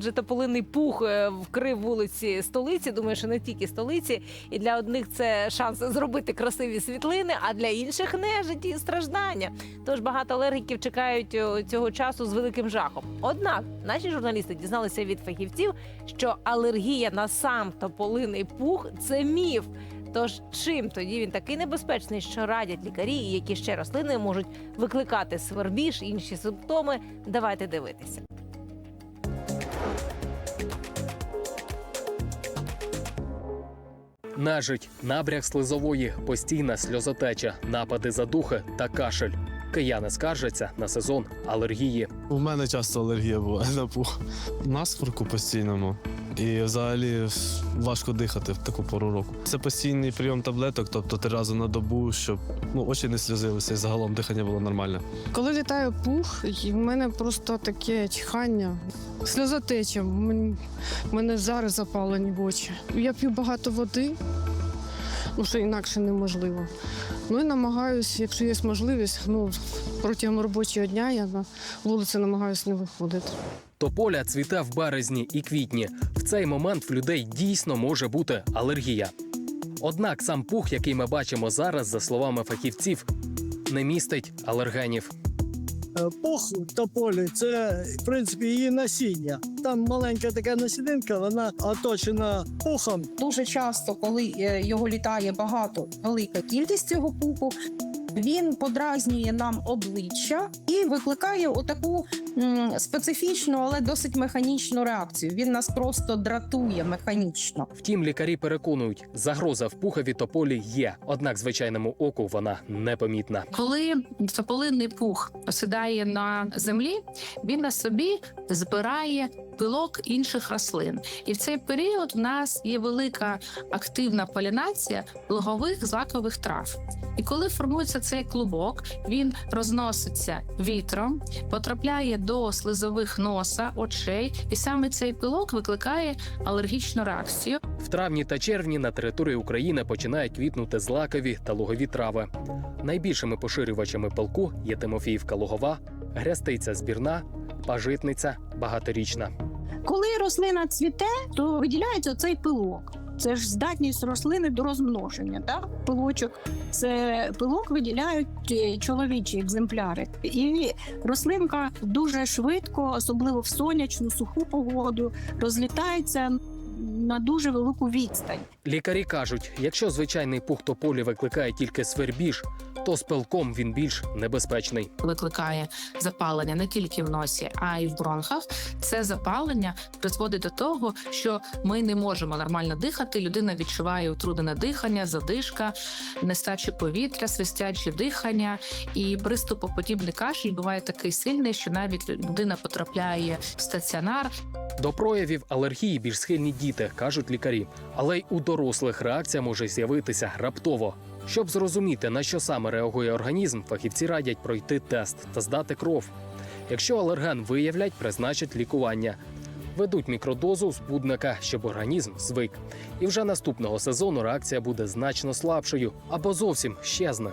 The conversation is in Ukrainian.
Вже тополиний пух е, вкрив вулиці столиці. Думаю, що не тільки столиці. І для одних це шанс зробити красиві світлини, а для інших нежиті і страждання. Тож багато алергіків чекають цього часу з великим жахом. Однак наші журналісти дізналися від фахівців, що алергія на сам тополиний пух це міф. Тож чим тоді він такий небезпечний, що радять лікарі, які ще рослини можуть викликати свербіж, інші симптоми? Давайте дивитися. Нежить, набряг слизової, постійна сльозотеча, напади задухи та кашель. Кияни скаржаться на сезон алергії. У мене часто алергія буває на пух. Насморку постійному. І взагалі важко дихати в таку пору року. Це постійний прийом таблеток, тобто три рази на добу, щоб ну, очі не сльозилися і загалом дихання було нормальне. Коли літає пух, і в мене просто таке чхання, сльозотеча. В мене зараз запалені в очі. Я п'ю багато води, ну що інакше неможливо. Ну і намагаюся, якщо є можливість, ну протягом робочого дня я на вулицю намагаюся не виходити. Тополя цвіте в березні і квітні. В цей момент в людей дійсно може бути алергія. Однак сам пух, який ми бачимо зараз, за словами фахівців, не містить алергенів. Е, Пух тополі це в принципі її насіння. Там маленька така насінинка, вона оточена пухом. Дуже часто, коли е, його літає багато, велика кількість цього пуху, він подразнює нам обличчя і викликає отаку специфічну, але досить механічну реакцію. Він нас просто дратує механічно. Втім, лікарі переконують, загроза в пухові тополі є, однак звичайному оку вона непомітна. Коли тополинний пух осідає на землі, він на собі збирає пилок інших рослин. І в цей період в нас є велика активна полінація лугових злакових трав. І коли формується цей клубок, він розноситься вітром, потрапляє до слизових носа, очей, і саме цей пилок викликає алергічну реакцію. В травні та червні на території України починають квітнути злакові та лугові трави. Найбільшими поширювачами пилку є Тимофіївка лугова, грястиця збірна, пажитниця багаторічна. Коли рослина цвіте, то виділяється цей пилок. Це ж здатність рослини до розмноження. Так? Пилочок це пилок виділяють е, чоловічі екземпляри. І рослинка дуже швидко, особливо в сонячну суху погоду, розлітається на дуже велику відстань. Лікарі кажуть, якщо звичайний пух тополі викликає тільки свербіж, то з пилком він більш небезпечний. викликає запалення не тільки в носі, а й в бронхах. Це запалення призводить до того, що ми не можемо нормально дихати. Людина відчуває утруднене дихання, задишка, нестачу повітря, свистяче дихання і приступоподібний кашель буває такий сильний, що навіть людина потрапляє в стаціонар. До проявів алергії більш схильні діти, кажуть лікарі, але й у дорослих реакція може з'явитися раптово. Щоб зрозуміти, на що саме реагує організм, фахівці радять пройти тест та здати кров. Якщо алерген виявлять, призначать лікування. Ведуть мікродозу збудника, щоб організм звик. І вже наступного сезону реакція буде значно слабшою або зовсім щезне.